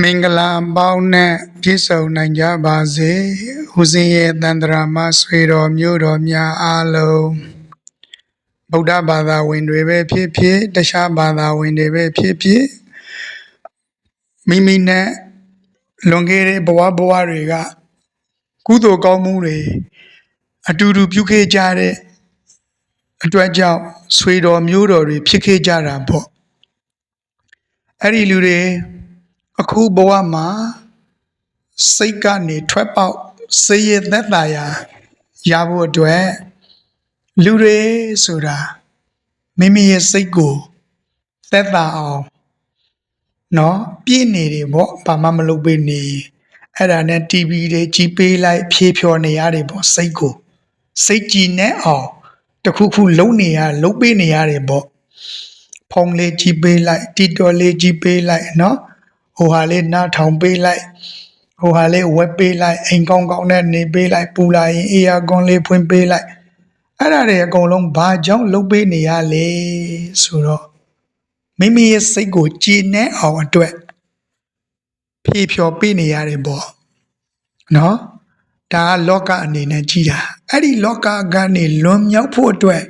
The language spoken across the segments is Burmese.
မင်္ဂလာပေါင်းနဲ့ပြည့်စုံနိုင်ကြပါစေဦးဇင်းရဲ့တန်ត្រာမဆွေတော်မျိုးတော်များအားလုံးဗုဒ္ဓဘာသာဝင်တွေပဲဖြစ်ဖြစ်တခြားဘာသာဝင်တွေပဲဖြစ်ဖြစ်မိမိနဲ့လွန်ခဲ့တဲ့ဘဝဘဝတွေကကုသိုလ်ကောင်းမှုတွေအတူတူပြုခဲ့ကြတဲ့အတွက်ကြောင့်ဆွေတော်မျိုးတော်တွေဖြစ်ခဲ့ကြတာပေါ့အဲ့ဒီလူတွေ အခုဘဝမှာစိတ်ကနေထွက်ပေါက်စိတ်ရဲ့သက်သာရာရဖို့အတွက်လူတွေဆိုတာမိမိရဲ့စိတ်ကိုသက်သာအောင်နော်ပြည့်နေတယ်ပေါ့ဘာမှမလုပ်ပေးနေအဲ့ဒါနဲ့ TV တွေကြီးပေးလိုက်ဖြေးဖြော်နေရတယ်ပေါ့စိတ်ကိုစိတ်ကြည်နေအောင်တစ်ခုခုလုံးနေရလုံးပေးနေရတယ်ပေါ့ဖုံးလေးကြီးပေးလိုက်တီတော်လေးကြီးပေးလိုက်နော် ဟိုဟာလေးနားထောင်ပေးလိုက်ဟိုဟာလေးဝက်ပေးလိုက်အိမ်ကောင်းကောင်းနဲ့နေပေးလိုက်ပူလာရင်အေးရကွန်လေးဖွင့်ပေးလိုက်အဲ့ဒါတွေအကုန်လုံးဘာကြောင့်လုံးပေးနေရလဲဆိုတော့မိမိရဲ့စိတ်ကိုကြည်နေအောင်အတွက်ဖြေဖြော်ပေးနေရတယ်ပေါ့နော်ဒါကလောကအနေနဲ့ကြည်တာအဲ့ဒီလောကကနေလွန်မြောက်ဖို့အတွက်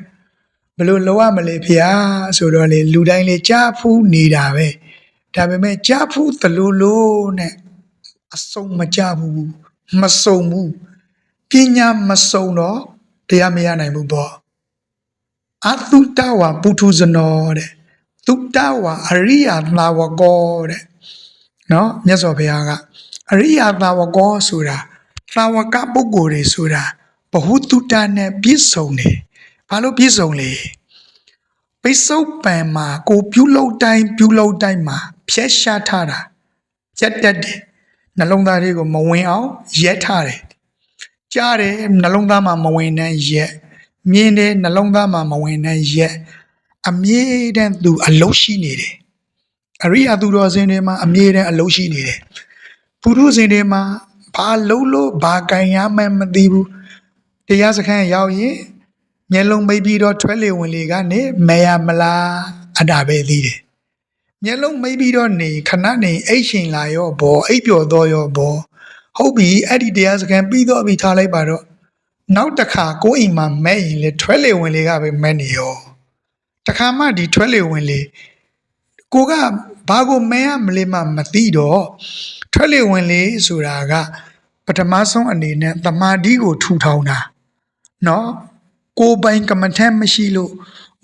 ဘယ်လိုလုပ်ရမလဲဖေဟာဆိုတော့လေလူတိုင်းလေကြားဖူးနေတာပဲ ဒါပေမဲ့ကြားဖူးသလိုလိုနဲ့အစုံမကြဘူးမစုံဘူးပညာမစုံတော့တရားမရနိုင်ဘူးပေါ့အတုတဝပုထုဇနောတဲ့တုတဝအရိယသာဝကောတဲ့နော်မြတ်စွာဘုရားကအရိယသာဝကောဆိုတာသာဝကပုဂ္ဂိုလ်တွေဆိုတာဘ ഹു တုတနဲ့ပြည့်စုံတယ်ဘာလို့ပြည့်စုံလဲပိစုတ်ပံမှာကိုပြုလုပ်တိုင်းပြုလုပ်တိုင်းမှာ ဖြက်ရှားထားတာဖြက်တက်တယ်နှလုံးသားလေးကိုမဝင်အောင်ရက်ထားတယ်ကြားတယ်နှလုံးသားမှာမဝင်တဲ့ရက်မြင်တယ်နှလုံးသားမှာမဝင်တဲ့ရက်အမြဲတမ်းသူအလုရှိနေတယ်အရိယာသူတော်စင်တွေမှာအမြဲတမ်းအလုရှိနေတယ်ပုရုဇဉ်တွေမှာဘာလုံးလို့ဘာကံရမှန်းမသိဘူးတရားစခန်းရောက်ရင်မျက်လုံးမိပ်ပြီးတော့ထွက်လေဝင်လေကနေမရမလားအတာပဲသိတယ် မျက်လုံးမိပ်ပြီးတော့နေခဏနေအိတ်ရှင်လာရောဘောအိပ်ပျော်တော့ရောဘောဟုတ်ပြီအဲ့ဒီတရားစခန်းပြီးတော့ပြီးထားလိုက်ပါတော့နောက်တစ်ခါကိုယ့်အိမ်မှာမဲ့ရင်လေထွက်လေဝင်လေကပဲမဲ့နေရောတခါမှဒီထွက်လေဝင်လေကိုကဘာကိုမဲရမလဲမှမသိတော့ထွက်လေဝင်လေဆိုတာက ပထမဆုံးအနေနဲ့တမာတိကိုထူထောင်တာနော်ကိုယ်ပိုင်ကမ္မထမ်းမရှိလို့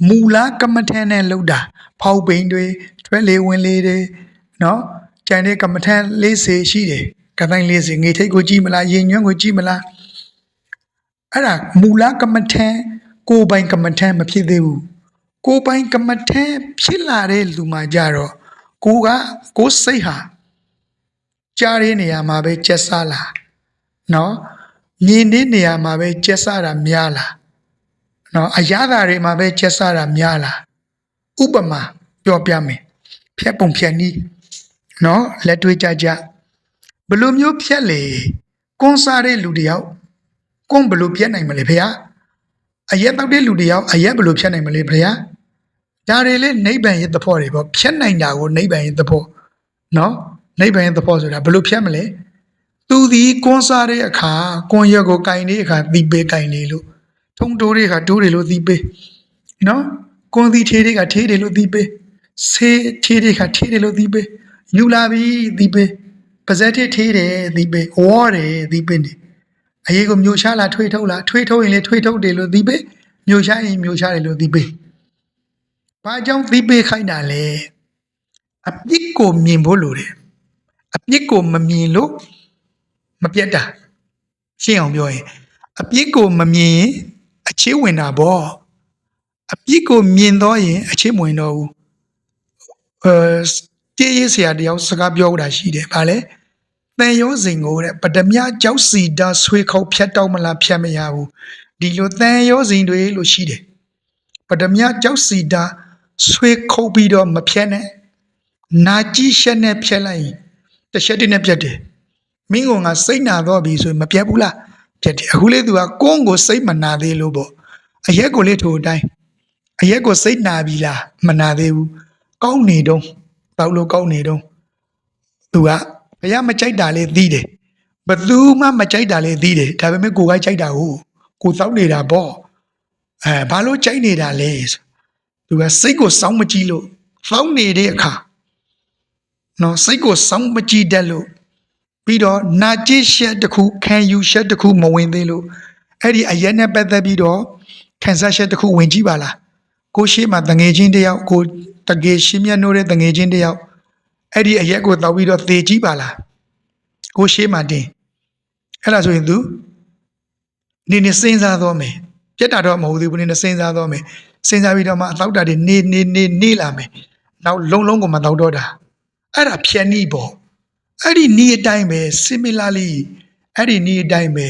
မူလကမ္မထမ်းနဲ့လောက်တာဖောက်ပိန်တွေထွက်လေဝင်လေတွေနော်ကြံတဲ့ကမ္မထမ်းလေးစေရှိတယ်ကတိုင်းလေးစေငေထိတ်ကိုကြည့်မလားရင်ညွန့်ကိုကြည့်မလားအဲ့ဒါမူလကမ္မထမ်းကိုယ်ပိုင်ကမ္မထမ်းမဖြစ်သေးဘူးကိုယ်ပိုင်ကမ္မထမ်းဖြစ်လာတဲ့လူမှကြတော့ကိုကကိုယ်စိတ်ဟာကြားတဲ့နေရာမှာပဲကျက်စားလာနော်မြင်တဲ့နေရာမှာပဲကျက်စားတာများလား နော်အရာသာတွေမှာပဲကျက်စားတာများလားဥပမာပြောပြမယ်ဖြတ်ပုံဖြတ်နီးနော်လက်တွေ့ကြကြဘယ်လိုမျိုးဖြတ်လေကွန်စားတဲ့လူတယောက်ကွန်ဘယ်လိုဖြတ်နိုင်မလဲဖေဟာအရက်တောက်တဲ့လူတယောက်အရက်ဘယ်လိုဖြတ်နိုင်မလဲဖေဟာဒါတွေလေနိဗ္ဗာန်ရဲ့သဘောတွေပေါ့ဖြတ်နိုင်တာကိုနိဗ္ဗာန်ရဲ့သဘောနော်နိဗ္ဗာန်ရဲ့သဘောဆိုတာဘယ်လိုဖြတ်မလဲသူဒီကွန်စားတဲ့အခါကွန်ရက်ကိုကင်တဲ့အခါသီးပေးကင်နေလို့ ထုံတိုးတွေကတိုးတယ်လို့သီးပေးနော်ကွန်သီထေးတွေကထေးတယ်လို့သီးပေးဆေးထေးတွေကထေးတယ်လို့သီးပေးယူလာပြီသီးပေးပါဇက်ထေးထေးတယ်သီးပေးဝေါ်တယ်သီးပေးနေအရေးကိုမျိုးချလာထွေးထုတ်လာထွေးထုတ်ရင်လေထွေးထုတ်တယ်လို့သီးပေးမျိုးချရင်မျိုးချတယ်လို့သီးပေးဘာကြောင့်သီးပေးခိုင်းတာလဲအပြစ်ကိုမြင်ဖို့လိုတယ်အပြစ်ကိုမမြင်လို့မပြတ်တာရှင်းအောင်ပြောရင်အပြစ်ကိုမမြင်ရင် အခြေဝင်တာပေါ့အပြစ်ကိုမြင်တော့ရင်အခြေမဝင်တော့ဘူးအဲတည်ရဆရာတယောက်စကားပြောတာရှိတယ်ဗာလဲတန်ရောစင်ကိုတဲ့ပတမကြောက်စီတာဆွေခေါက်ဖြတ်တော့မလားဖြတ်မရဘူးဒီလိုတန်ရောစင်တွေလို့ရှိတယ်ပတမကြောက်စီတာဆွေခုတ်ပြီးတော့မဖြတ်နဲ့နာကြည့်ရှက်နဲ့ဖြတ်လိုက်ရင်တစ်ချက်တည်းနဲ့ပြတ်တယ်မင်းကငါစိတ်နာတော့ပြီဆိုရင်မပြတ်ဘူးလား ပြတ်တယ်အခုလေသူကကုန်းကိုစိတ်မနာသေးလို့ပေါ့အရက်ကိုလေထိုအတိုင်းအရက်ကိုစိတ်နာပြီလားမနာသေးဘူးကောင်းနေတော့တောက်လို့ကောင်းနေတော့သူကဘုရားမကြိုက်တာလေးသိတယ်ဘသူမှမကြိုက်တာလေးသိတယ်ဒါပေမဲ့ကိုကကြိုက်တာဟုတ်ကိုသောက်နေတာပေါ့အဲဘာလို့ကြိုက်နေတာလဲဆိုသူကစိတ်ကိုစောင်းမကြည့်လို့သောက်နေတဲ့အခါနော်စိတ်ကိုစောင်းမကြည့်တတ်လို့ ပြီးတော့နာကျစ်ရှက်တစ်ခုခံယူရှက်တစ်ခုမဝင်သေးလို့အဲ့ဒီအရက်နဲ့ပတ်သက်ပြီးတော့ခံစားရှက်တစ်ခုဝင်ကြည့်ပါလားကိုရှိမှတငယ်ချင်းတစ်ယောက်ကိုတကယ်ရှင်းမြတ်နိုးတဲ့တငယ်ချင်းတစ်ယောက်အဲ့ဒီအရက်ကိုတောက်ပြီးတော့သေကြည့်ပါလားကိုရှိမှတင်အဲ့ဒါဆိုရင် तू နေနေစဉ်းစားတော့မယ်ပြက်တာတော့မဟုတ်သေးဘူးနေနေစဉ်းစားတော့မယ်စဉ်းစားပြီးတော့မှအသောက်တာတွေနေနေနေနေလာမယ်နောက်လုံးလုံးကိုမတော့တော့တာအဲ့ဒါဖြန်နီးပေါ့ အဲ့ဒီနီးအတိုင်းပဲ similarly အဲ့ဒီနီးအတိုင်းပဲ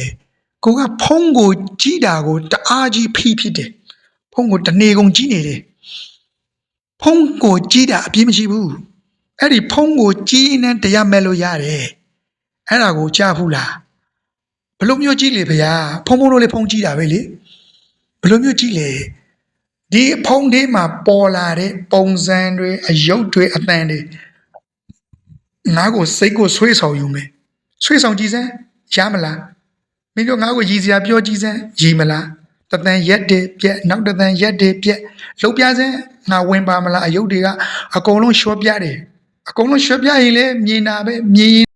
ကိုကဖုံးကိုကြည့်တာကိုတအားကြီးဖိဖြစ်တယ်ဖုံးကိုတနေကုန်ကြည့်နေတယ်ဖုံးကိုကြည့်တာအပြည့်မရှိဘူးအဲ့ဒီဖုံးကိုကြည့်နေတရားမဲ့လို့ရတယ်အဲ့ဒါကိုကြားဘူးလားဘယ်လိုမျိုးကြည့်လေဗျာဖုံဖုံတို့လေးဖုံကြည့်တာပဲလေဘယ်လိုမျိုးကြည့်လေဒီဖုံသေးမှာပေါ်လာတဲ့ပုံစံတွေအယုတ်တွေအတန်တွေ ငါ့ကိုစိတ်ကိုဆွေးဆောင်ယူမယ်ဆွေးဆောင်ကြည့်စမ်းရမလားမင်းတို့ငါ့ကိုရည်စရာပြောကြည့်စမ်းရည်မလားတတန်ရက်တယ်ပြက်နောက်တတန်ရက်တယ်ပြက်လှုပ်ပြစမ်းငါဝင်ပါမလားအယုတ်တွေကအကုန်လုံးရှော့ပြတယ်အကုန်လုံးရှော့ပြရင်လေမြင်တာပဲမြင်ရင်